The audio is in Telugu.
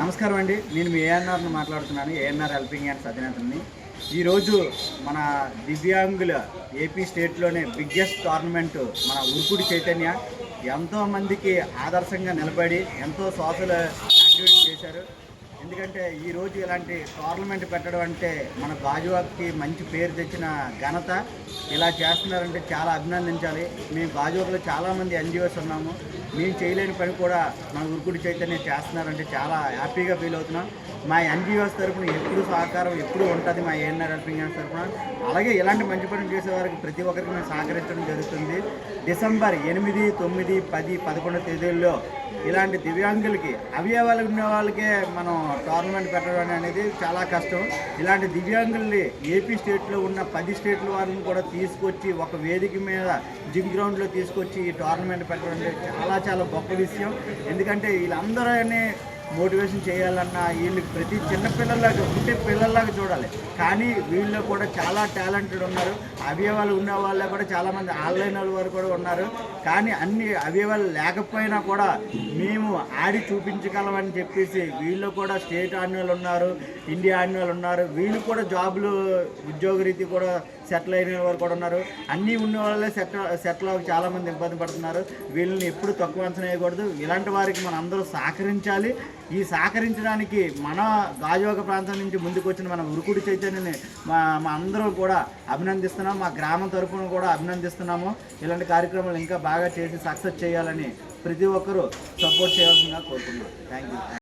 నమస్కారం అండి. నేను మీ ఏఎన్ఆర్ను మాట్లాడుతున్నాను. ఏఎన్ఆర్ హెల్పింగ్ హ్యాండ్స్ అధినేతని. ఈరోజు మన దివ్యాంగుల ఏపీ స్టేట్లోనే బిగ్గెస్ట్ టోర్నమెంట్ మన ఉరుకుడి చైతన్య ఎంతో మందికి ఆదర్శంగా నిలబడి ఎంతో సోషల్ యాక్టివిటీ చేశారు. ఎందుకంటే ఈరోజు ఇలాంటి టోర్నమెంట్ పెట్టడం అంటే మన గాజువాక్కి మంచి పేరు తెచ్చిన ఘనత. ఇలా చేస్తున్నారంటే చాలా అభినందించాలి. మేము గాజువాక్లో చాలామంది ఎన్జిఓస్ ఉన్నాము. మేము చేయలేని పని కూడా మన ఉరుకుడి చైతన్యం చేస్తున్నారంటే చాలా హ్యాపీగా ఫీల్ అవుతున్నాం. మా ఎన్జిఓస్ తరఫున ఎప్పుడు సహకారం ఎప్పుడు ఉంటుంది మా ఏఎన్ఆర్ హెల్పింగ్ తరఫున అలాగే ఇలాంటి మంచి పనులు చేసే వారికి ప్రతి ఒక్కరికి మేము సహకరించడం జరుగుతుంది. డిసెంబర్ ఎనిమిది తొమ్మిది పది పదకొండు తేదీల్లో ఇలాంటి దివ్యాంగులకి అవయవాలు ఉన్న వాళ్ళకే మనం టోర్నమెంట్ పెట్టడం అనేది చాలా కష్టం. ఇలాంటి దివ్యాంగుల్ని ఏపీ స్టేట్లో ఉన్న పది స్టేట్ల వారిని కూడా తీసుకొచ్చి ఒక వేదిక మీద జిమ్ గ్రౌండ్లో తీసుకొచ్చి ఈ టోర్నమెంట్ పెట్టడం అనేది చాలా చాలా గొప్ప విషయం. ఎందుకంటే వీళ్ళందరూ మోటివేషన్ చేయాలన్నా వీళ్ళకి ప్రతి చిన్న పిల్లల్లాగా ఉంటే పిల్లల్లాగా చూడాలి. కానీ వీళ్ళు కూడా చాలా టాలెంటెడ్ ఉన్నారు. అవయవాలు ఉన్న వాళ్ళే కూడా చాలామంది ఆన్లైన్ వాళ్ళ వారు కూడా ఉన్నారు. కానీ అన్ని అవయవాలు లేకపోయినా కూడా మేము ఆడి చూపించగలమని చెప్పేసి వీళ్ళు కూడా స్టేట్ ఆన్యువల్ ఉన్నారు ఇండియా ఆన్యువల్ ఉన్నారు. వీళ్ళు కూడా జాబులు ఉద్యోగ రీతి కూడా సెటిల్ అయిన వారు కూడా ఉన్నారు. అన్నీ ఉన్న వాళ్ళే సెట్ సెటిల్ అవ్వక చాలామంది ఇబ్బంది పడుతున్నారు. వీళ్ళని ఎప్పుడు తక్కువ అంచనా వేయకూడదు. ఇలాంటి వారికి మనం అందరూ సహకరించాలి. ఈ సహకరించడానికి మన గాజువాక ప్రాంతం నుంచి ముందుకొచ్చిన మన ఉరుకుడి చైతన్యని మా మా అందరం కూడా అభినందిస్తున్నాం. మా గ్రామం తరఫున కూడా అభినందిస్తున్నాము. ఇలాంటి కార్యక్రమాలు ఇంకా బాగా చేసి సక్సెస్ చేయాలని ప్రతి ఒక్కరూ సపోర్ట్ చేయాల్సిందిగా కోరుతున్నాం థ్యాంక్ యూ